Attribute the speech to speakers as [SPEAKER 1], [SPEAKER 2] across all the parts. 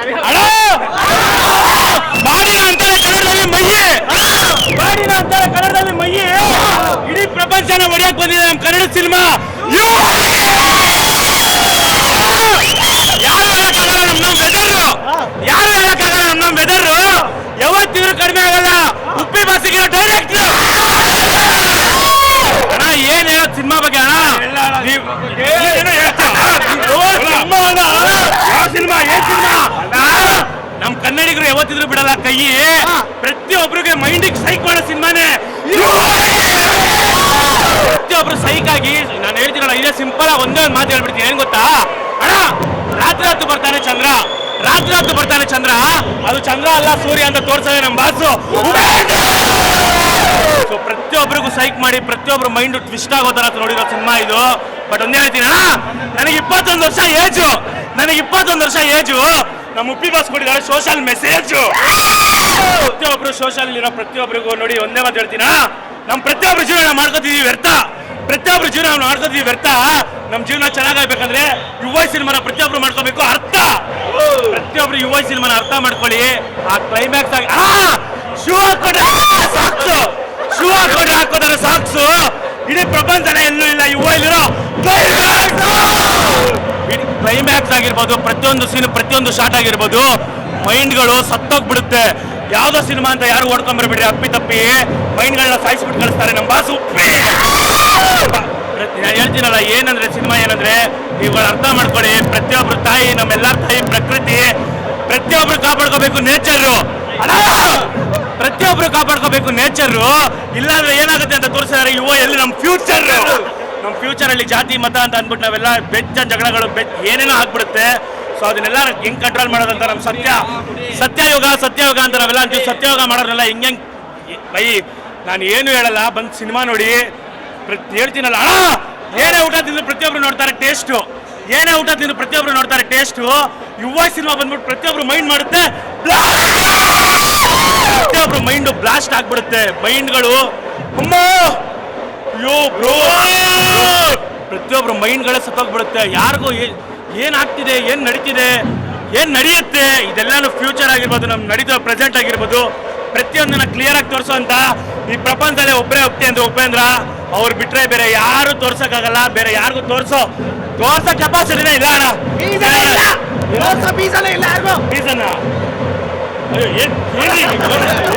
[SPEAKER 1] ಅಣ್ಣ ಮಾಡಿನ ಅಂತಾರೆ ಕನ್ನಡದಲ್ಲಿ ಮಯ್ಯಿ ಮಾಡಿನ ಅಂತಾರೆ ಕನ್ನಡದಲ್ಲಿ ಮಯ್ಯಿ ಇಡೀ ಪ್ರಪಂಚನ ಹೊಡಿಯಕ್ ಬಂದಿದೆ ನಮ್ಮ ಕನ್ನಡ ಸಿನಿಮಾ ನಮ್ ಯಾವತ್ತಿದ್ರು ಬಿಡಲ್ಲ ಕೈ ಪ್ರತಿಯೊಬ್ಬರಿಗೆ ಮೈಂಡಿಗೆ ಸೈಕ್ ಮಾಡೋ ಸಿನಿಮಾನೇ. ಪ್ರತಿಯೊಬ್ರು ಸೈಕ್ ಆಗಿ ನಾನು ಹೇಳ್ತೀನಲ್ಲ ಇದೇ ಸಿಂಪಲ್ ಆಗಿ ಒಂದೇ ಒಂದು ಮಾತು ಹೇಳ್ಬಿಡ್ತೀನಿ. ಏನ್ ಗೊತ್ತಾ? ಅಣ್ಣ ರಾತ್ರಿ ಹೊತ್ತು ಬರ್ತಾನೆ ಚಂದ್ರ. ರಾತ್ರಿ ಹೊತ್ತು ಬರ್ತಾನೆ ಚಂದ್ರ. ಅದು ಚಂದ್ರ ಅಲ್ಲ ಸೂರ್ಯ ಅಂತ ತೋರ್ಸದೆ ನಮ್ಮ ಬಾಸು. ಸೊ ಪ್ರತಿಯೊಬ್ಬರಿಗೂ ಸೈಕ್ ಮಾಡಿ ಪ್ರತಿಯೊಬ್ಬರು ಮೈಂಡ್ ಟ್ವಿಸ್ಟ್ ಆಗೋ ತರ ನೋಡಿರೋ ಸಿನಿಮಾ ಇದು. ಬಟ್ ಒಂದೇ ಹೇಳ್ತೀನಿ ಅಣ್ಣ ನನಗೆ ಇಪ್ಪತ್ತೊಂದು ವರ್ಷ ಏಜು. ನನಗೆ ಇಪ್ಪತ್ತೊಂದು ವರ್ಷ ಏಜು. ನಮ್ಮ ಉಪ್ಪಿ ಬಾಸ್ ಕೊಟ್ಟಿದ್ದಾರೆ ಸೋಷಿಯಲ್ ಮೆಸೇಜ್ ಪ್ರತಿಯೊಬ್ರು ಸೋಷಿಯಲ್ ಇರೋ ಪ್ರತಿಯೊಬ್ಬರಿಗೂ ನೋಡಿ ಒಂದೇ ಮಾತು ಹೇಳ್ತೀನ? ನಮ್ಮ ಪ್ರತಿಯೊಬ್ಬರು ಜೀವನ ಮಾಡ್ಕೋತೀವಿ ವ್ಯರ್ಥ. ಪ್ರತಿಯೊಬ್ಬರು ಜೀವನ ನಾವು ಮಾಡ್ಕೋತೀವಿ ವ್ಯರ್ಥ. ನಮ್ಮ ಜೀವನ ಚೆನ್ನಾಗಾಗ್ಬೇಕಂದ್ರೆ ಯುವ ಸಿನಿಮಾನ ಪ್ರತಿಯೊಬ್ರು ಮಾಡ್ಕೋಬೇಕು ಅರ್ಥ. ಪ್ರತಿಯೊಬ್ರು ಯುವ ಸಿನಿಮಾನ ಅರ್ಥ ಮಾಡ್ಕೊಳ್ಳಿ. ಆ ಕ್ಲೈಮ್ಯಾಕ್ಸ್ ಆಗಿ ಸಾಕ್ಸು. ಶೂ ಹಾಕೊಂಡ್ರೆ ಹಾಕೋದಾರೆ ಸಾಕ್ಸು. ಇಡೀ ಎಲ್ಲೂ ಇಲ್ಲ, ಯುವ ಇಲ್ಲಿರೋ ಕ್ಲೈಮ್ಯಾಕ್ಸ್ ಆಗಿರ್ಬೋದು, ಪ್ರತಿಯೊಂದು ಸೀನ್ ಪ್ರತಿಯೊಂದು ಶಾಟ್ ಆಗಿರ್ಬೋದು ಮೈಂಡ್ಗಳು ಸತ್ತೋಗ್ಬಿಡುತ್ತೆ. ಯಾವುದೋ ಸಿನಿಮಾ ಅಂತ ಯಾರು ಓಡ್ಕೊಂಬರ್ಬಿಡಿ ಅಪ್ಪಿ ತಪ್ಪಿ ಮೈಂಡ್ಗಳನ್ನ ಸಾಯಿಸ್ಬಿಟ್ಟು ಕಳಿಸ್ತಾರೆ ನಮ್ಮ ಬಾಸು. ಹೇಳ್ತೀನಲ್ಲ, ಏನಂದ್ರೆ ಸಿನಿಮಾ ಏನಂದ್ರೆ, ಇವುಗಳ ಅರ್ಥ ಮಾಡ್ಕೊಳ್ಳಿ, ಪ್ರತಿಯೊಬ್ರು ತಾಯಿ, ನಮ್ಮೆಲ್ಲರ ತಾಯಿ ಪ್ರಕೃತಿ, ಪ್ರತಿಯೊಬ್ರು ಕಾಪಾಡ್ಕೋಬೇಕು ನೇಚರು ಪ್ರತಿಯೊಬ್ರು ಕಾಪಾಡ್ಕೋಬೇಕು ನೇಚರು ಇಲ್ಲಾಂದ್ರೆ ಏನಾಗುತ್ತೆ ಅಂತ ತೋರಿಸಿದ್ರೆ ಯುವ ಎಲ್ಲಿ ನಮ್ಮ ಫ್ಯೂಚರ್ ನಮ್ಮ ಫ್ಯೂಚರಲ್ಲಿ ಜಾತಿ, ಮತ ಅಂತ ಅಂದ್ಬಿಟ್ಟು ನಾವೆಲ್ಲ ಬೆಚ್ಚ ಜಗಳಗಳು, ಬೆಚ್ಚ ಏನೇನೋ ಆಗ್ಬಿಡುತ್ತೆ. ಸೊ ಅದನ್ನೆಲ್ಲ ಹೆಂಗೆ ಕಂಟ್ರೋಲ್ ಮಾಡೋದಂತ ನಮ್ಮ ಸತ್ಯ. ಸತ್ಯಯೋಗ ಸತ್ಯಯೋಗ ಅಂತ ನಾವೆಲ್ಲ ಅಂತೀವಿ. ಸತ್ಯಯೋಗ ಮಾಡೋದ್ರಲ್ಲ ಹೆಂಗೆ ಹೆಂಗೆ ಬೈ, ನಾನು ಏನು ಹೇಳಲ್ಲ, ಬಂದು ಸಿನಿಮಾ ನೋಡಿ. ಪ್ರತಿ ಹೇಳ್ತೀನಲ್ಲ ಅಣ್ಣ ಏನೇ ಊಟ ತಿಂದು ಪ್ರತಿಯೊಬ್ಬರು ನೋಡ್ತಾರೆ ಟೇಸ್ಟು ಏನೇ ಊಟ ತಿಂದು ಪ್ರತಿಯೊಬ್ಬರು ನೋಡ್ತಾರೆ ಟೇಸ್ಟು ಯುವ ಸಿನಿಮಾ ಬಂದ್ಬಿಟ್ಟು ಪ್ರತಿಯೊಬ್ಬರು ಮೈಂಡ್ ಮಾಡುತ್ತೆ. ಪ್ರತಿಯೊಬ್ಬರು ಮೈಂಡು ಬ್ಲಾಸ್ಟ್ ಆಗ್ಬಿಡುತ್ತೆ. ಮೈಂಡ್ಗಳು ಅಮ್ಮ! ಅಯ್ಯೋ ಬ್ರೋ ಪ್ರತಿಯೊಬ್ರು ಮೈಂಡ್ಗಳೇ ಸತ್ತೋಗ್ಬಿಡುತ್ತೆ. ಯಾರಿಗೂ ಏನು ಏನ್ ಆಗ್ತಿದೆ ಏನು ನಡೀತಿದೆ ಏನು ನಡೆಯುತ್ತೆ ಇದೆಲ್ಲನೂ ಫ್ಯೂಚರ್ ಆಗಿರ್ಬೋದು ನಮ್ ನಡೀತೋ ಪ್ರೆಸೆಂಟ್ ಆಗಿರ್ಬೋದು. ಪ್ರತಿಯೊಂದನ್ನ ಕ್ಲಿಯರ್ ಆಗಿ ತೋರಿಸುವಂತ ಈ ಪ್ರಪಂಚದಲ್ಲೇ ಒಬ್ಬರೇ ಒಪ್ತಿ ಅಂದ್ರೆ ಉಪೇಂದ್ರ ಅವ್ರು ಬಿಟ್ರೆ ಬೇರೆ ಯಾರು ತೋರ್ಸೋಕ್ಕಾಗಲ್ಲ ಬೇರೆ ಯಾರಿಗೂ ತೋರಿಸೋ ತೋರ್ಸೋ ಕೆಪಾಸಿಟಿನೇ ಇಲ್ಲ ಅಣ್ಣ. ರೀಸನ್ ಅಯ್ಯೋ ಏನ್ ಏನ್ರಿ ಇದು?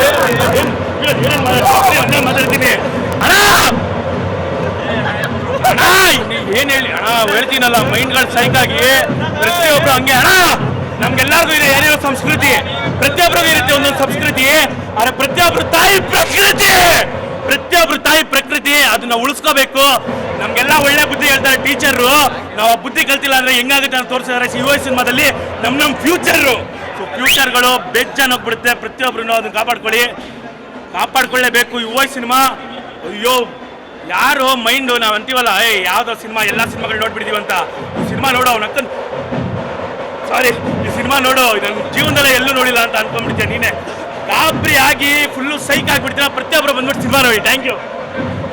[SPEAKER 1] ಏನ್- ಏನ್- ಏನ್- ಏನ್ ಮಾತಾಡ್ತೀನಿ? ಒಂದೇ ಮಾತಾಡ್ತೀನಿ ಅಣ್ಣ ಅಣ್ಣ ನೀವ್ ಏನ್ ಹೇಳಿ? ಅಣ್ಣ ಹೇಳ್ತೀನಲ್ಲ, ಮೈಂಡ್ಗಳು ಸೈಕ್ ಆಗಿ ಪ್ರತಿಯೊಬ್ರು ಹಂಗೆ, ಅಣ್ಣ, ನಮ್ಗೆಲ್ಲರಿಗೂ ಇದೆ, ಏನೇನೋ ಸಂಸ್ಕೃತಿ. ಪ್ರತಿಯೊಬ್ಬರಿಗೂ ಇರುತ್ತೆ ಒಂದೊಂದು ಸಂಸ್ಕೃತಿ, ಆದ್ರೆ ಪ್ರತಿಯೊಬ್ರು ತಾಯಿ ಪ್ರಕೃತಿ. ಪ್ರತಿಯೊಬ್ರು ತಾಯಿ ಪ್ರಕೃತಿ, ಅದನ್ನ ಉಳಿಸ್ಕೋಬೇಕು. ನಮ್ಗೆಲ್ಲ ಒಳ್ಳೆ ಬುದ್ಧಿ ಹೇಳ್ತಾರೆ ಟೀಚರು ನಾವು ಬುದ್ಧಿ ಕಲ್ತಿಲ್ಲ ಅಂದ್ರೆ ಹೆಂಗಾಗುತ್ತೆ ಅಂತ ತೋರಿಸಿದ್ರೆ ಯುವ ಸಿನಿಮಾದಲ್ಲಿ ನಮ್ ನಮ್ ಫ್ಯೂಚರ್ ಸೊ ಫ್ಯೂಚರ್ಗಳು ಬೆಜ್ಜನ್ ಹೋಗ್ಬಿಡುತ್ತೆ. ಪ್ರತಿಯೊಬ್ರು ಅದನ್ನ ಕಾಪಾಡ್ಕೊಳ್ಳಿ. ಕಾಪಾಡ್ಕೊಳ್ಳೇಬೇಕು ಯುವ ಸಿನಿಮಾ. ಅಯ್ಯೋ ಯಾರು ಮೈಂಡು ನಾವು ಅಂತೀವಲ್ಲ, ಏ, ಯಾವುದೋ ಸಿನಿಮಾ, ಎಲ್ಲ ಸಿನಿಮಾಗಳು ನೋಡ್ಬಿಡ್ತೀವಿ ಅಂತ. ಈ ಸಿನಿಮಾ ನೋಡು ಅಕ್ಕನ್. ಸಾರಿ ಈ ಸಿನಿಮಾ ನೋಡು ನನ್ನ ಜೀವನದಲ್ಲೇ ಎಲ್ಲೂ ನೋಡಿಲ್ಲ ಅಂತ ಅನ್ಕೊಂಡ್ಬಿಡ್ತೀಯ ನೀನೆ. ಗಾಬರಿ ಆಗಿ ಫುಲ್ಲು ಸೈಕ್ ಆಗಿಬಿಡ್ತೀನಿ ಪ್ರತಿಯೊಬ್ಬರು ಬಂದ್ಬಿಟ್ಟು ಸಿನಿಮಾ ನೋಡಿ. Thank you